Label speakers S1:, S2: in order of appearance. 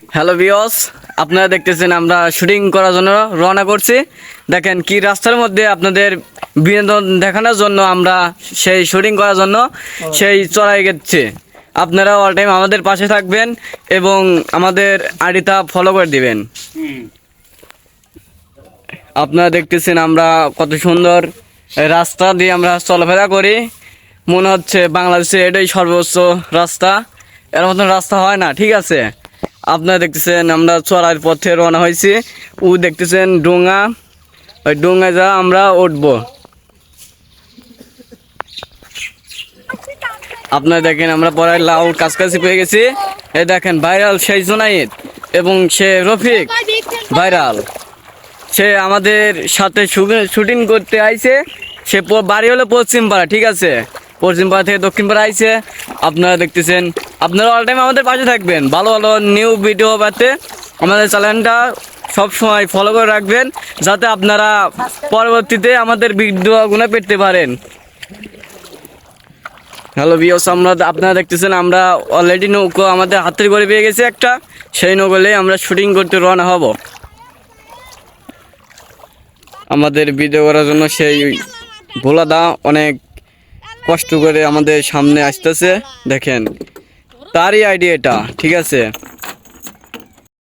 S1: Hello বিয়স আপনারা দেখতেছেন আমরা শুটিং করার জন্য রওনা করছি। দেখেন কি রাস্তার মধ্যে আপনাদের বিনোদন দেখানোর জন্য আমরা সেই শুটিং করার জন্য সেই চড়াই গেছি। আপনারা অল টাইম আমাদের পাশে থাকবেন এবং আমাদের আড়িটা ফলো করে দিবেন। আপনারা দেখতেছেন আমরা কত সুন্দর রাস্তা দিয়ে আমরা চলাফেরা করি। মনে হচ্ছে বাংলাদেশে এটাই সর্বোচ্চ রাস্তা। এর মতন রাস্তা হয় না ঠিক আছে? আপনারা দেখতেছেন আমরা চড়ার পথে রওনা হয়েছি। ও দেখতেছেন ডোঙা। ওই ডোঙায় যা আমরা উঠবো। আপনারা দেখেন আমরা পরে লাউর কাছাকাছি পেয়ে গেছি। এই দেখেন ভাইরাল সেই জোনাইদ এবং সে রফিক ভাইরাল। সে আমাদের সাথে শুটিং করতে আইছে। সে বাড়ি হলো পশ্চিম পাড়া ঠিক আছে? পশ্চিম পাড়া থেকে দক্ষিণ পাড়া আইছে। আপনারা দেখতেছেন, আপনারা অল টাইম আমাদের পাশে থাকবেন। ভালো ভালো নিউ ভিডিও পাতে আমাদের চ্যানেলটা সব সময় ফলো করে রাখবেন, যাতে আপনারা পরবর্তীতে আমাদের ভিডিওগুলো পেতে পারেন। হ্যালো বিয়স আমরা আপনারা দেখতেছেন, আমরা অলরেডি নৌকো আমাদের হাতের করে পেয়ে গেছি একটা। সেই নৌকোলে আমরা শুটিং করতে রওনা হব। আমাদের ভিডিও করার জন্য সেই ভোলাদা অনেক কষ্ট করে আমাদের সামনে আসতেছে দেখেন। তারই আইডিয়া এটা ঠিক আছে?